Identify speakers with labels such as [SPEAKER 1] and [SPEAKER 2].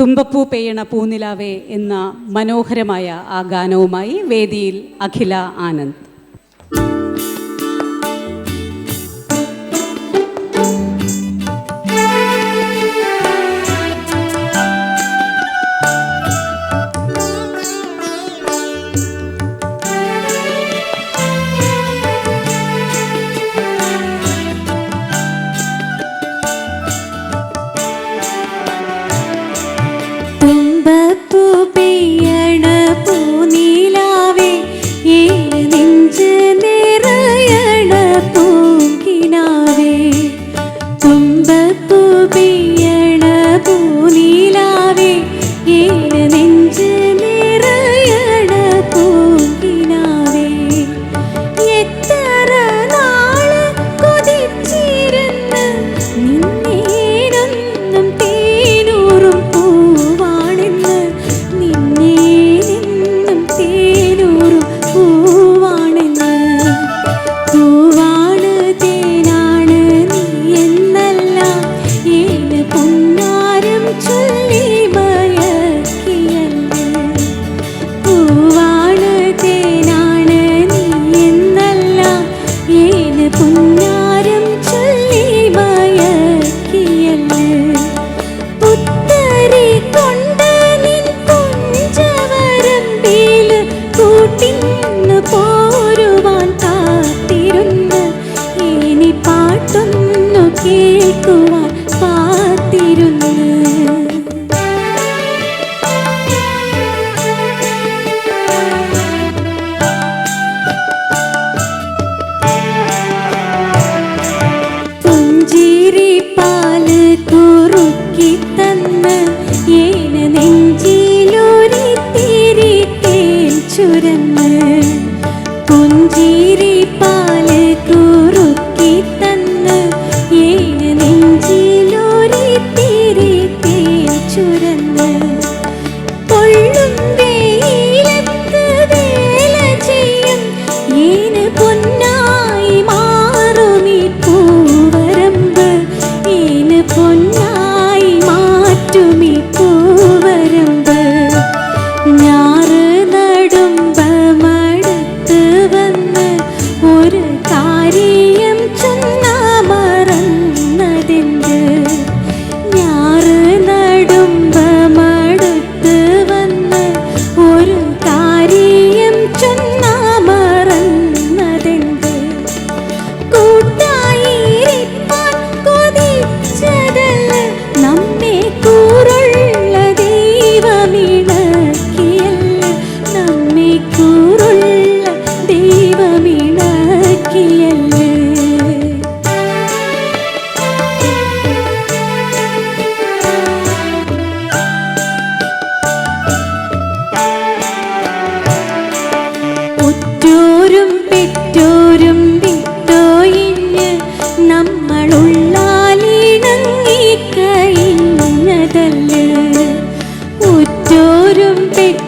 [SPEAKER 1] തുമ്പപ്പൂ പെയ്യണ പൂനിലാവേ എന്ന മനോഹരമായ ആ ഗാനവുമായി വേദിയിൽ അഖില ആനന്ദ്.
[SPEAKER 2] കേൾക്കുവാൻ കാത്തിരുന്ന്. ചുരന്ന്. കുഞ്ചീരി പാൽ കുറുക്കി തോറും പെട്ട